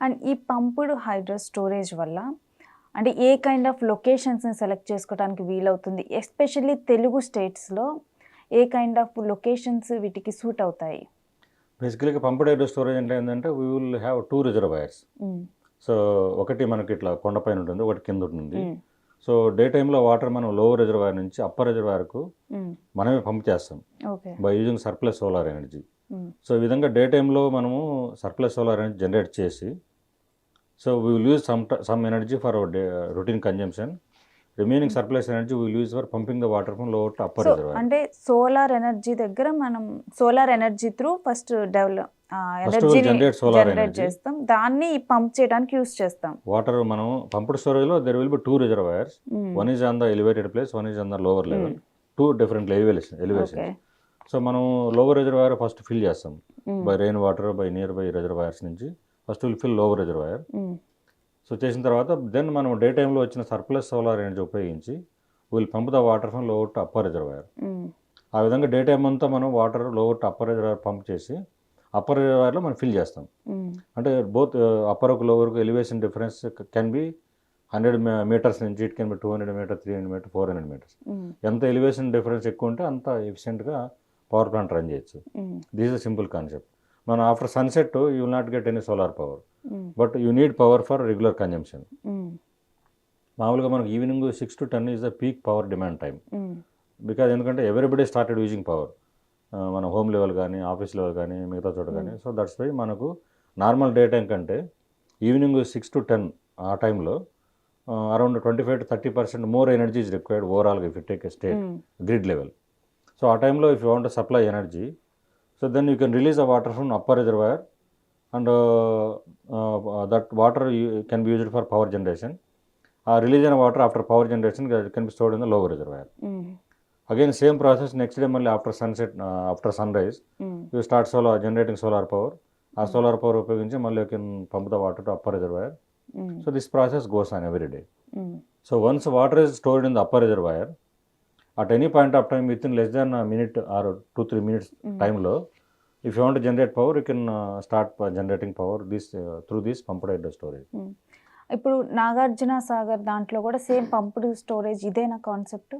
And ఈ పంపుడు hydro storage వల్ల అంటే ఏ కైండ్ ఆఫ్ లొకేషన్స్ని సెలెక్ట్ చేసుకోవడానికి వీలవుతుంది ఎస్పెషల్లీ తెలుగు స్టేట్స్లో ఏ కైండ్ ఆఫ్ లొకేషన్స్ వీటికి సూట్ అవుతాయి బేసికలీగా పంప్డ్ హైడ్రో స్టోరేజ్ అంటే ఏంటంటే we will have two reservoirs. So ఒకటి మనకి ఇట్లా కొండపైన ఉంటుంది ఒకటి కింద ఉంటుంది. సో డే టైంలో వాటర్ మనం లోవర్ రిజర్వాయర్ నుంచి అప్పర్ రిజర్వాయర్కు మ్మ్. మనమే పంప్ చేస్తాం okay by using surplus solar energy. So ఈ విధంగా డే టైంలో మనము సర్ప్లస్ సోలార్ ఎనర్జీ జనరేట్ చేసి so we will use some some energy for our routine consumption remaining surplus energy will use for pumping the water from lower to upper reservoir అంటే solar energy దగ్గర మనం solar energy through first develop solar generate energy. చేస్తాం. దాన్ని pump చేయడానికి use చేస్తాం. Water మనం pumped స్టోరేజ్లో there will be two reservoirs. One is on the elevated place one is on the lower level. Two different elevation elevation so మనం lower reservoir first fill చేస్తాం. By rain water by near by reservoirs నుంచి first will fill lower reservoir. So చేసిన తర్వాత then మనం day టైంలో వచ్చిన surplus solar energy ఉపయోగించి will pump the water from lower to upper reservoir. ఆ విధంగా డే టైం అంతా మనం water lower to upper reservoir pump చేసి అప్పర్ రిజర్వాయర్లో మనం ఫిల్ చేస్తాం మ్మ్. అంటే బోత్ అప్పర్కు లోవర్కు elevation difference can be hundred metres నుంచి it can be two hundred metre three hundred metre four hundred metres. ఎంత ఎలివేషన్ డిఫరెన్స్ ఎక్కువ ఉంటే అంత ఎఫిషియెంట్గా పవర్ ప్లాంట్ రన్ చేయొచ్చు. దిస్ ఇస్ సింపుల్ కాన్సెప్ట్ మనం after sunset you will not get any solar power. But you need power for regular consumption hmm. మామూలుగా మనకు evening six to ten is the peak power demand time. Because ఎందుకంటే everybody started using power మన home level కానీ office level కానీ మిగతా చోట కానీ so that's why మనకు నార్మల్ డే టైం కంటే ఈవినింగ్ సిక్స్ టు టెన్ ఆ టైంలో around twenty five to thirty percent more energy is required ఓవరాల్గా if take state. Grid level so ఆ టైంలో if you want supply energy so then you can release the water from upper reservoir and that water can be used for power generation ఆ release అయిన water after power generation can be stored in the lower reservoir. Again same process next day మళ్ళీ after sunset after sunrise. You start solar generating solar power ఆ solar power ఉపయోగించి మళ్ళీ can pump the water to upper reservoir. So this process goes on every day. So once water is stored in the upper reservoir at any point of time with in less than minute or two three minutes టైంలో if you want generate power you can start generating power this through this pumped hydro storage ఇప్పుడు నాగార్జున సాగర్ దాంట్లో కూడా same pumped storage ఇదేనా concept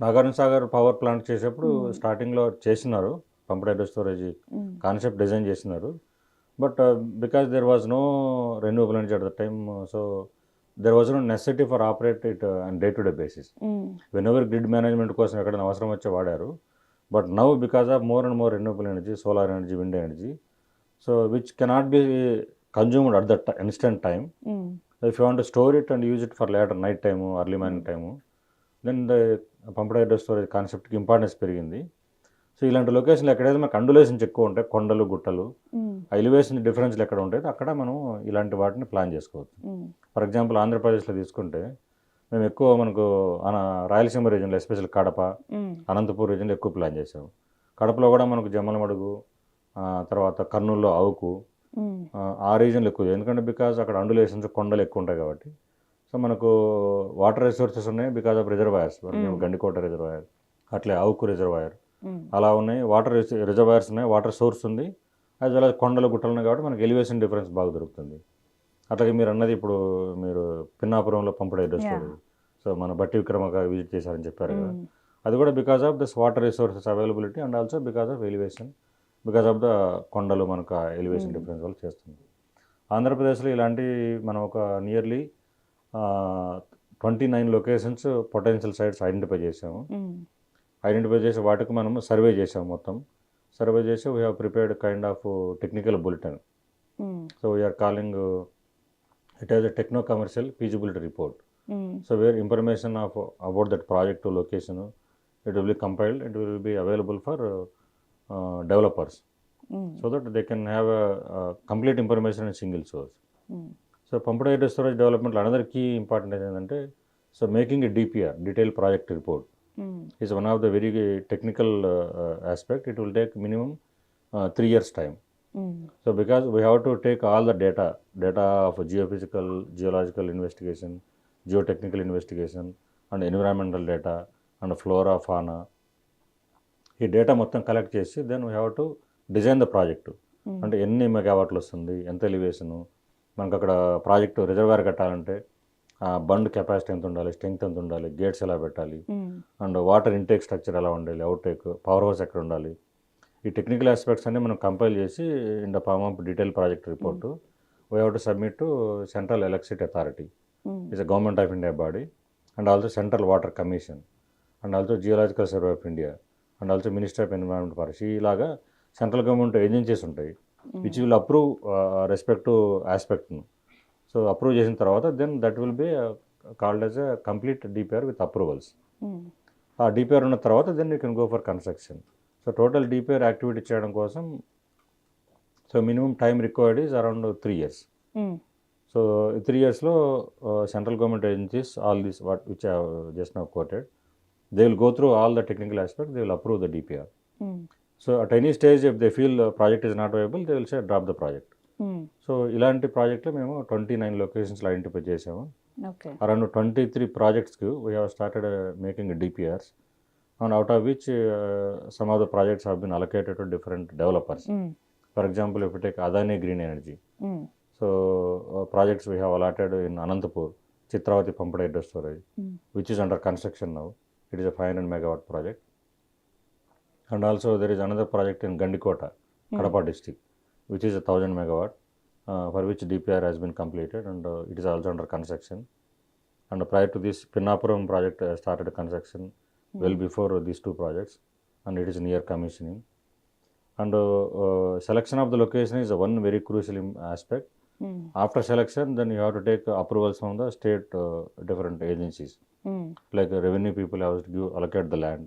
Nagarjuna Sagar power plant చేసేప్పుడు mm. స్టార్టింగ్లో చేసినారు pumped hydro storage concept design చేసినారు. But because there was no renewable energy at the time so there was no necessity for operate it and day to day basis whenever grid management కోసం ఎక్కడైనా అవసరం వచ్చే వాడారు. But now because of more and more renewable energy solar energy wind energy so which cannot be consumed at that instant time if you want store it and use it for later night time early morning time then the pumped hydro storage కాన్సెప్ట్కి importance పెరిగింది. So ఇలాంటి లొకేషన్లు ఎక్కడైతే మనకు అండులేషన్స్ ఎక్కువ ఉంటాయి కొండలు గుట్టలు elevation డిఫరెన్స్లు ఎక్కడ ఉంటాయి అక్కడ మనం ఇలాంటి వాటిని ప్లాన్ చేసుకోవచ్చు. ఫర్ ఎగ్జాంపుల్ ఆంధ్రప్రదేశ్లో తీసుకుంటే మేము ఎక్కువ మనకు రాయలసీమ రీజన్లో ఎస్పెషల్ కడప అనంతపూర్ రీజన్లో ఎక్కువ ప్లాన్ చేసాము కడపలో కూడా మనకు జమ్మలమడుగు తర్వాత కర్నూలులో ఆవుకు ఆ, రీజన్లో ఎక్కువ ఎందుకంటే బికాజ్ అక్కడ అండులేషన్స్ కొండలు ఎక్కువ ఉంటాయి కాబట్టి. సో మనకు వాటర్ రిసోర్సెస్ ఉన్నాయి because of reservoirs Gandikota reservoir అట్లే ఆవుకు రిజర్వాయర్ అలా ఉన్నాయి. వాటర్ రిజర్వాయర్స్ ఉన్నాయి. వాటర్ సోర్స్ ఉంది. వెల్ as కొండలు గుట్టలు ఉన్నాయి కాబట్టి మనకి ఎలివేషన్ డిఫరెన్స్ బాగా దొరుకుతుంది. అట్లాగే మీరు అన్నది ఇప్పుడు మీరు పిన్నాపురంలో పంపుడు. స్టోరేజ్ సో మన బట్టి విక్రమక విజిట్ చేశారని చెప్పారు కదా. అది కూడా because of this water resources availability and also because of elevation because of the కొండలు మనకు ఎలివేషన్ డిఫరెన్స్ వల్ల చేస్తుంది. ఆంధ్రప్రదేశ్లో ఇలాంటి మనం ఒక nearly twenty nine locations potential sites identify చేసాము ఐడెంటిఫై చేసి వాటికి మనము సర్వే చేసాము మొత్తం. సర్వే చేసి we have prepared kind of technical bulletin so we're calling it is a techno commercial feasibility report so where information of about that project location it will be compiled it will be available for developers so that they can have complete information in single source so pumped storage డెవలప్మెంట్లో another key important ఏంటంటే so making a DPR detail project report is one of the very technical aspect it will take minimum three years time so because we have to take all the data data of geophysical geological investigation geotechnical investigation and environmental data and flora fauna ఈ data మొత్తం collect చేసి then we have to design the project అంటే ఎన్ని మెగావాట్లు వస్తుంది ఎంత elevation మనకు అక్కడ ప్రాజెక్టు రిజర్వేర్ కట్టాలంటే ఆ బండ్ కెపాసిటీ ఎంత ఉండాలి స్ట్రెంగ్త్ ఎంత ఉండాలి గేట్స్ ఎలా పెట్టాలి అండ్ వాటర్ ఇంటేక్ స్ట్రక్చర్ ఎలా ఉండాలి అవుట్టేక్ పవర్ హౌస్ ఎక్కడ ఉండాలి. ఈ టెక్నికల్ ఆస్పెక్ట్స్ అన్ని మనం కంపైల్ చేసి in the form of detail project report we have to submit to central electricity authority. Is a government of India body and also central water commission and also geological survey of India and also minister of environment policy ఇలాగా central government agencies ఉంటాయి. Which will approve respect to ఆస్పెక్ట్ను so approve చేసిన తర్వాత then that will be called as a complete DPR with approvals. ఆ DPR ఉన్న తర్వాత then you can go for construction. So total DPR activity చేయడం కోసం so minimum time required is around three years. So three ఇయర్స్లో central government agencies all this what which just now quoted they will go through all the technical aspect they will approve the DPR so at any stage if they feel project is not viable they will say drop the project so ఇలాంటి ప్రాజెక్టులు మేము twenty nine లొకేషన్స్లో identify చేసాము around twenty three ప్రాజెక్ట్స్కి we have started making DPRs and out of which some of the projects have been allocated to different developers for example if take Adani green energy so projects we have allotted in Anantapur Chitravathi pumped hydro storage which is under construction now it is a five hundred megawatt project and also there is another project in Gandikota Kadapa district which is a thousand megawatt, uh, for which DPR has been completed and uh, it is also under construction. And prior to this, Pinnapuram project uh, started construction well before these two projects, and it is near commissioning. And uh, uh, selection of the location is one very crucial im- aspect. After selection, then you have to take approvals from the state uh, different agencies, like uh, revenue people have to give, allocate the land,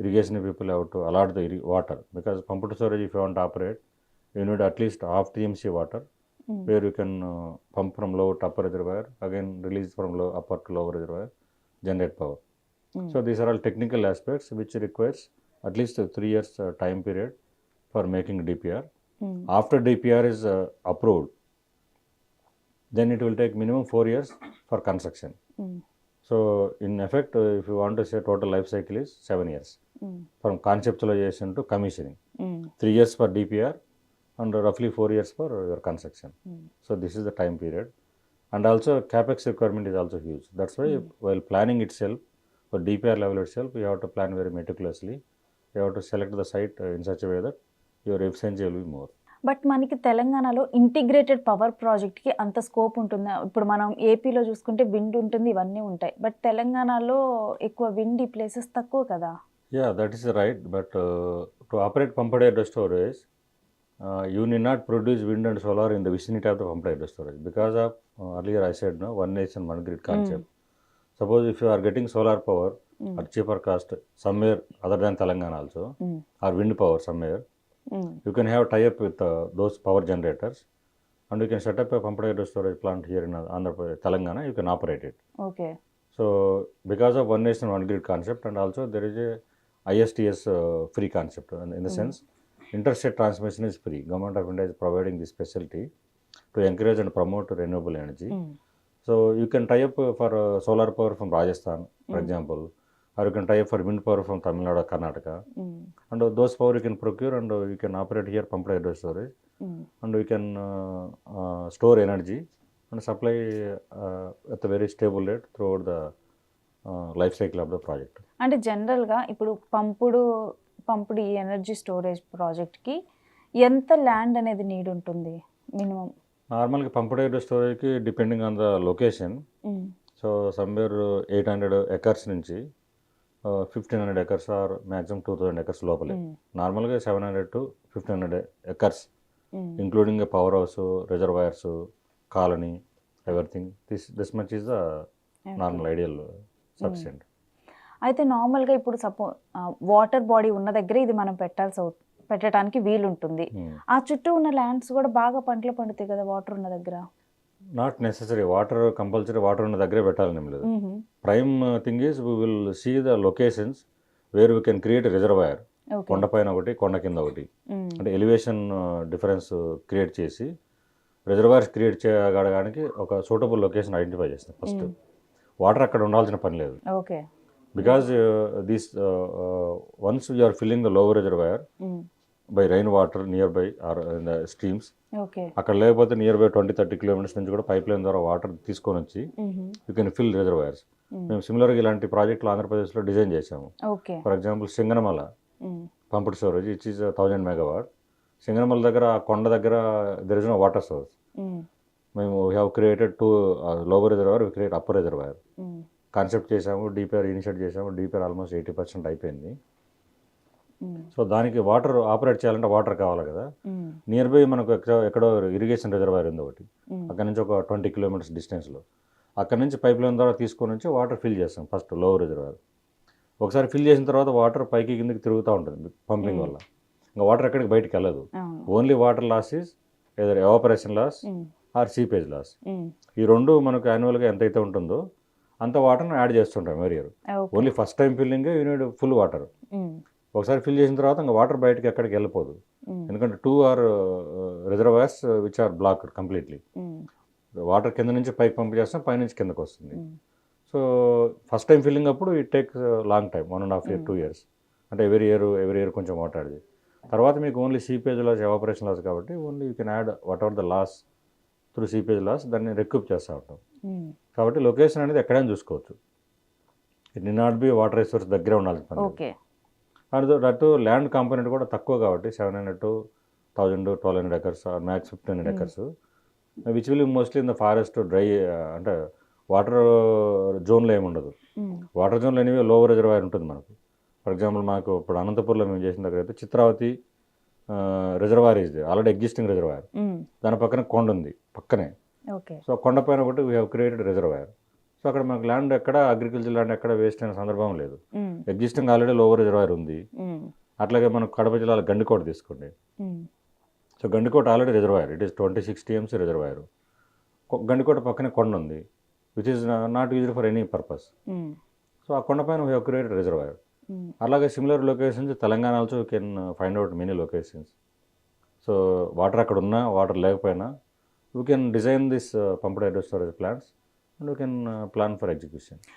irrigation people have to allot the water because pumped storage if you want to operate you need at least half TMC water where you can uh, pump from lower to upper reservoir again release from low upper to lower reservoir generate power. So these are all technical aspects which requires at least a three years uh, time period for making DPR after DPR is uh, approved then it will take minimum four years for construction. So in effect uh, if you want to say total life cycle is seven years from conceptualization to commissioning. Three years for DPR and రఫ్లీ four years for your construction so this is the time period and also capex requirement is also huge that's why while planning itself for DPR level itself you have to plan very meticulously you have to select the site in such way that your efficiency will be more but మనకి తెలంగాణలో integrated power ప్రాజెక్ట్కి అంత scope ఉంటుంది? ఇప్పుడు మనం ఏపీలో చూసుకుంటే wind ఉంటుంది ఇవన్నీ ఉంటాయి. బట్ తెలంగాణలో ఎక్కువ విండ్ ఈ ప్లేసెస్ తక్కువ కదా? Yeah that is right but to operate pumped storage uh, you need not produce wind and solar in the vicinity of the pumped hydro storage because of uh, earlier I said no one nation one grid concept. Suppose if you are getting solar power at cheaper cost somewhere other than Telangana also or wind power somewhere, you can have tie up with uh, those power generators and you can set up a pumped hydro storage plant here in uh, Andhra Pradesh, Telangana. You can operate it. Okay So because of one nation one grid concept and also there is a ISTS uh, free concept in, in the sense interstate transmission is free. Government of India is providing the speciality to encourage and promote renewable energy so you can tie up for solar power from Rajasthan for example or you can tie up for wind power from Tamil Nadu Karnataka and those power you can procure and you can operate here pumped hydro storage and you can store energy and supply at very stable rate throughout the life cycle of the project అంటే జనరల్గా ఇప్పుడు పంపుడు పంపుడు ఈ energy storage ప్రాజెక్ట్కి ఎంత land అనేది need ఉంటుంది minimum? నార్మల్గా pumped స్టోరేజ్కి depending on the location. So somewhere eight hundred acres నుంచి fifteen hundred acres or maximum two thousand acres లోపలే. నార్మల్గా seven hundred to fifteen hundred acres including power house reservoirs colony everything. This this much is the normal ideal sufficient అయితే నార్మల్గా ఇప్పుడు సపో water body ఉన్న దగ్గర ఇది మనం పెట్టాల్సి అవు పెట్టడానికి వీలుంటుంది. ఆ చుట్టూ ఉన్న ల్యాండ్స్ కూడా బాగా పంటలు పండుతాయి కదా వాటర్ ఉన్న దగ్గర? Not necessary water compulsory water ఉన్న దగ్గరే పెట్టాలని లేదు. Prime thing is we will see the locations where we can create reservoir కొండ పైన ఒకటి కొండ కింద ఒకటి. అంటే ఎలివేషన్ డిఫరెన్స్ క్రియేట్ చేసి రిజర్వాయర్స్ క్రియేట్ చేయడానికి ఒక సూటబుల్ లొకేషన్ ఐడెంటిఫై చేస్తాం ఫస్ట్ వాటర్ అక్కడ ఉండాల్సిన పని లేదు. Okay because this once you are filling the lower reservoir by rain water nearby or in the streams అక్కడ లేకపోతే near by twenty thirty kilometres నుంచి కూడా పైప్ లైన్ ద్వారా వాటర్ తీసుకొని వచ్చి యూ కెన్ ఫిల్ రిజర్వాయర్స్ మేము సిమిలర్గా ఇలాంటి ప్రాజెక్టులు ఆంధ్రప్రదేశ్లో డిజైన్ చేశాము. Okay for example Singanamala pumped storage which is thousand megawatt Singanamala దగ్గర కొండ దగ్గర there is no water source మేము we have created two lower reservoir we create upper reservoir concept చేసాము డీపీఆర్ ఇనిషియేట్ చేసాము డీపీఆర్ ఆల్మోస్ట్ ఎయిటీ పర్సెంట్ అయిపోయింది. So దానికి water operate చేయాలంటే water కావాలి కదా. నియర్ బై మనకు ఎక్కడ ఇరిగేషన్ రిజర్వాయర్ ఉంది ఒకటి. అక్కడ నుంచి ఒక ట్వంటీ కిలోమీటర్స్ డిస్టెన్స్లో అక్కడ నుంచి పైప్ లైన్ ద్వారా తీసుకొని వచ్చి వాటర్ ఫిల్ చేస్తాం ఫస్ట్ లోవర్ రిజర్వాయర్ ఒకసారి ఫిల్ చేసిన తర్వాత వాటర్ పైకి కిందకి తిరుగుతూ ఉంటుంది పంపింగ్ వల్ల. ఇంకా వాటర్ ఎక్కడికి బయటికి వెళ్ళదు. Only water loss either evaporation loss or seepage loss ఈ రెండు మనకు యాన్యువల్గా ఎంతైతే ఉంటుందో అంత వాటర్ని యాడ్ చేస్తుంటాం okay. Only first time filling unit full water. ఒకసారి ఫిల్ చేసిన తర్వాత ఇంకా వాటర్ బయటకి ఎక్కడికి వెళ్ళిపోదు. ఎందుకంటే two or reservoirs which are block completely water కింద నుంచి పైకి పంప్ చేస్తాం పైనుంచి కిందకు వస్తుంది. సో ఫస్ట్ టైం ఫిల్లింగ్ అప్పుడు it take long time one and half year two years అంటే ఎవరీ ఇయర్ ఎవరీ ఇయర్ కొంచెం వాటర్ తర్వాత మీకు only seepage loss evaporation loss కాబట్టి only you can add whatever the loss through seepage loss దాన్ని recoup చేస్తూ ఉంటాం. కాబట్టి location అనేది ఎక్కడైనా చూసుకోవచ్చు. ఇట్ని నాట్ బి వాటర్ రిసోర్స్ దగ్గరే లేదు. Okay and that land component కూడా తక్కువ కాబట్టి seven hundred to thousand twelve hundred acres max fifteen hundred acres which will mostly in the forest dry అంటే వాటర్ జోన్లో ఏమి ఉండదు వాటర్ జోన్లో ఎనివే లోవర్ రిజర్వాయర్ ఉంటుంది మనకు. ఫర్ ఎగ్జాంపుల్ మాకు ఇప్పుడు అనంతపూర్లో మేము చేసిన దగ్గర అయితే Chitravathi reservoir is already existing reservoir దాని పక్కన కొండ ఉంది. పక్కనే. సో కొండ పైన ఒకటి వీ క్రియేటెడ్ రిజర్వాయర్ సో అక్కడ మనకు ల్యాండ్ ఎక్కడ అగ్రికల్చర్ ల్యాండ్ ఎక్కడ వేస్ట్ అయిన సందర్భం లేదు. ఎగ్జిస్టింగ్ ఆల్రెడీ లోవర్ రిజర్వాయర్ ఉంది. అట్లాగే మనకు కడప జిల్లాలో గండికోట తీసుకోండి. So Gandikota already reservoir it is twenty six TMC reservoir Gandikota పక్కనే కొండ ఉంది. Which is not used for any purpose so ఆ కొండ పైన వీ క్రియేటెడ్ రిజర్వాయర్ Hmm. అలాగే similar locations Telangana also can find out many locations so water అక్కడ ఉన్నా water లేకపోయినా you can design this pumped hydro storage plants and you can plan for execution